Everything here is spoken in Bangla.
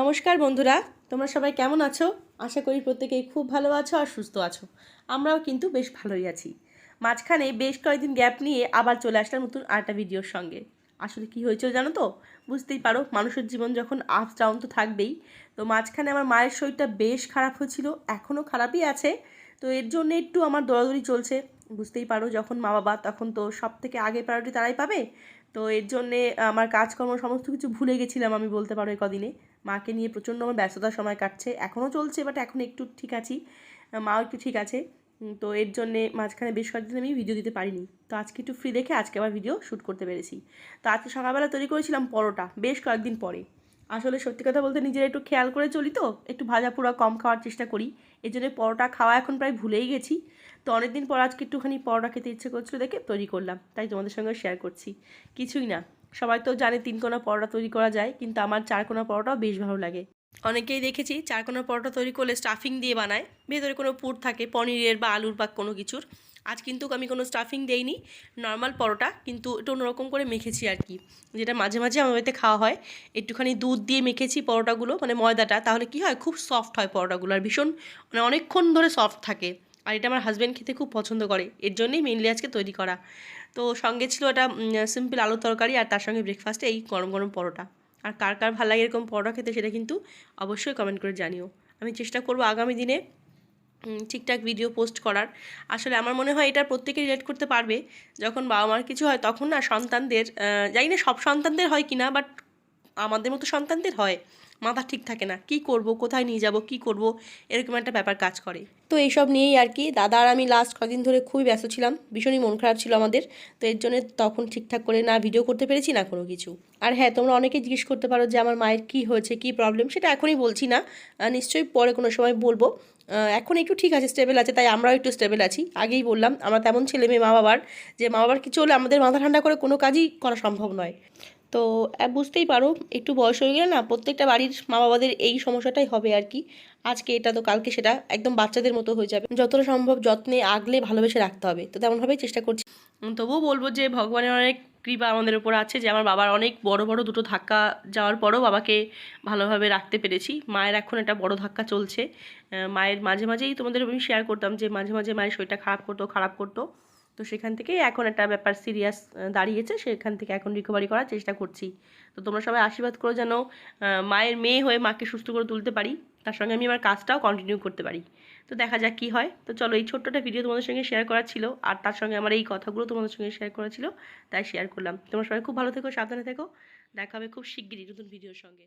নমস্কার বন্ধুরা, তোমরা সবাই কেমন আছো? আশা করি প্রত্যেকেই খুব ভালো আছো আর সুস্থ আছো। আমরাও কিন্তু বেশ ভালোই আছি। মাঝখানে বেশ কয়েকদিন গ্যাপ নিয়ে আবার চলে আসলাম নতুন আরেকটা ভিডিওর সঙ্গে। আসলে কি হয়েছিল জানো তো? বুঝতেই পারো, মানুষের জীবন যখন আপ ডাউন তো থাকবেই। তো মাঝখানে আমার মায়ের শরীরটা বেশ খারাপ হয়েছিল এখনও খারাপই আছে। তো এর জন্য একটু আমার দৌড়াদৌড়ি চলছে। বুঝতেই পারো, যখন মা বাবা তখন তো সব থেকে আগে প্রায়োরিটি তারাই পাবে। তো এর জন্যে আমার কাজকর্ম সমস্ত কিছু ভুলে গেছিলাম আমি বলতে পারো কদিনে। মাকে নিয়ে প্রচণ্ড আমার ব্যস্ততার সময় কাটছে। এখনও চলছে বাট এখন একটু ঠিক আছি। মাও একটু ঠিক আছে। তো এর জন্যে মাঝখানে বেশ কয়েকদিন আমি ভিডিও দিতে পারিনি। তো আজকে একটু ফ্রি দেখে আজকে আবার ভিডিও শ্যুট করতে পেরেছি। তো আজকে সকালবেলা তৈরি করেছিলাম পরোটা, বেশ কয়েকদিন পরে। আসলে সত্যি কথা বলতে নিজেরা একটু খেয়াল করে চলি তো, একটু ভাজা পোড়া কম খাওয়ার চেষ্টা করি। এই জন্য পরোটা খাওয়া এখন প্রায় ভুলেই গেছি। তো অনেকদিন পর আজকে একটুখানি পরোটা খেতে ইচ্ছে করছিল দেখে তৈরি করলাম, তাই তোমাদের সঙ্গে শেয়ার করছি। কিছুই না, সবাই তো জানে তিন কোনা পরোটা তৈরি করা যায়, কিন্তু আমার চার কোনা পরোটাও বেশ ভালো লাগে। অনেকেই দেখেছি চার কোনা পরোটা তৈরি করলে স্টাফিং দিয়ে বানায়, ভেতরে কোনো পুর থাকে, পনিরের বা আলুর বা কোনো কিছুর। আজ কিন্তু আমি কোনো স্টাফিং দেইনি। নর্মাল পরোটা, কিন্তু একটু অন্যরকম করে মেখেছি আর কি। যেটা মাঝে মাঝে আমার বাড়িতে খাওয়া হয়। একটুখানি দুধ দিয়ে মেখেছি পরোটাগুলো মানে ময়দাটা। তাহলে কি হয়? খুব সফট হয় পরোটাগুলো আর ভীষণ মানে অনেকক্ষণ ধরে সফট থাকে। আর এটা আমার হাজব্যান্ড খেতে খুব পছন্দ করে। এর জন্যই মেনলি আজকে তৈরি করা। তো সঙ্গে ছিল এটা সিম্পল আলু তরকারি আর তার সঙ্গে ব্রেকফাস্টে এই গরম গরম পরোটা। আর কার কার ভালো লাগে এরকম পরোটা খেতে সেটা কিন্তু অবশ্যই কমেন্ট করে জানিও। আমি চেষ্টা করব আগামী দিনে ঠিকঠাক ভিডিও পোস্ট করার। আসলে আমার মনে হয় এটা প্রত্যেকে রিলেট করতে পারবে। যখন বাবা মার কিছু হয়, তখন না সন্তানদের জানি না সব সন্তানদের হয় কি না বাট আমাদের মতো সন্তানদের হয়। মাথা ঠিক থাকে না, কি করব, কোথায় নিয়ে যাব, কি করব, এরকম একটা ব্যাপার কাজ করে। তো এইসব নিয়েই আর কি। দাদা আর আমি লাস্ট কদিন ধরে খুবই ব্যস্ত ছিলাম, ভীষণই মন খারাপ ছিল আমাদের। তো এর জন্য তখন ঠিকঠাক করে না ভিডিও করতে পেরেছি, না কোনো কিছু। আর হ্যাঁ তোমরা অনেকেই জিজ্ঞেস করতে পারো যে আমার মায়ের কী হয়েছে, কী প্রবলেম সেটা এখনই বলছি না। নিশ্চয়ই পরে কোনো সময় বলব। এখন একটু ঠিক আছে স্টেবল আছে, তাই আমরাও একটু স্টেবল আছি। আগেই বললাম, আমরা তেমন ছেলে মেয়ে, মা বাবার, যে মা বাবার কিছু হলে আমাদের মাথা ঠান্ডা করে কোনো কাজই করা সম্ভব নয়। তো বুঝতেই পারো, একটু বয়স হয়ে গেলে না প্রত্যেকটা বাড়ির মা বাবাদের এই সমস্যাটাই হবে আর কি। আজকে এটা তো কালকে সেটা একদম বাচ্চাদের মতো হয়ে যাবে। যতটা সম্ভব যত্নে আগলে ভালোবেসে রাখতে হবে। তো তেমনভাবেই চেষ্টা করছি। তবুও বলব যে ভগবানের অনেক কৃপা আমাদের উপর আছে যে আমার বাবার অনেক বড় বড় দুটো ধাক্কা যাওয়ার পরও বাবাকে ভালোভাবে রাখতে পেরেছি। মায়ের এখন একটা বড় ধাক্কা চলছে। মায়ের মাঝে মাঝেই তোমাদের আমি শেয়ার করতাম যে মাঝে মাঝে মায়ের শরীরটা খারাপ করতো খারাপ করতো। তো সেখান থেকেই এখন একটা ব্যাপার সিরিয়াস দাঁড়িয়েছে। সেখান থেকে এখন রিকভারি করার চেষ্টা করছি। তো তোমরা সবাই আশীর্বাদ করো যেন মায়ের মেয়ে হয়ে মাকে সুস্থ করে তুলতে পারি, তার সঙ্গে আমি আমার কাজটাও কন্টিনিউ করতে পারি। তো দেখা যাক কী হয়। তো চলো, এই ছোট্টটা ভিডিও তোমাদের সঙ্গে শেয়ার করা ছিল, আর তার সঙ্গে আমার এই কথাগুলো তোমাদের সঙ্গে শেয়ার করা ছিল, তাই শেয়ার করলাম। তোমরা সবাই খুব ভালো থেকো, সাবধানে থেকো। দেখা হবে খুব শিগগিরই নতুন ভিডিওর সঙ্গে।